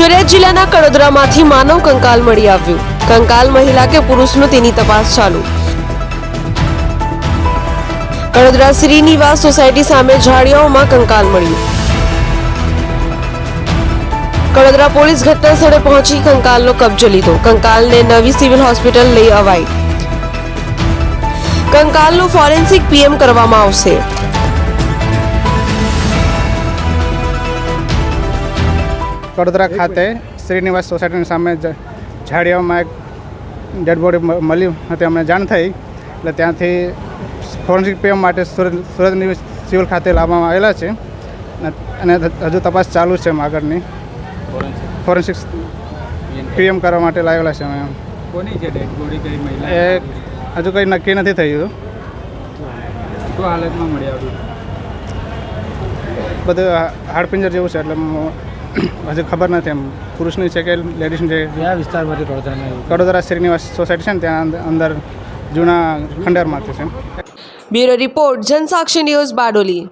સુરત જિલ્લાના કડોદરામાંથી માનવ કંકાલ મળી આવ્યું. કંકાલ મહિલા કે પુરુષનું તેની તપાસ ચાલુ. કડોદરા શ્રીનિવાસ સોસાયટી સામે ઝાડિયાઓમાં કંકાલ મળ્યું. કડોદરા પોલીસ ઘટના સ્થળે પહોંચી કંકાલનો કબજો લીધો. કંકાલને નવી સિવિલ હોસ્પિટલ લઈ અવાઈ કંકાલનું ફોરેન્સિક પીએમ કરવામાં આવશે. કડોદરા ખાતે શ્રીનિવાસ સોસાયટીની સામે ઝાડિયામાં એક ડેડ બોડી મ- મળ્યું હતી અમને જાણ થઈ. એટલે ત્યાંથી ફોરેન્સિક પીએમ માટે સુરત સુરતની સિવિલ ખાતે લાવવામાં આવેલા છે. અને- હજુ તપાસ ચાલુ છે એમ આગળની ફોરેન્સિક પીએમ કરવા માટે લાવેલા છે અમે કોની છે ડેડ બોડી કઈ મહિલા એ હજુ કંઈ નક્કી નથી થયું. શું હાલતમાં મળી આવ્યું? બધું હાડપિંજર જેવું છે એટલે હજુ ખબર નથી એમ. પુરુષની છે કે લેડીઝની છે? કયા વિસ્તારમાંથી કડોદરામાં આવ્યું કડોદરા શ્રીનિવાસ સોસાયટી છે ને ત્યાં અંદર જૂના ખંડરમાંથી છે. Bureau report Jansakshi news Bardoli.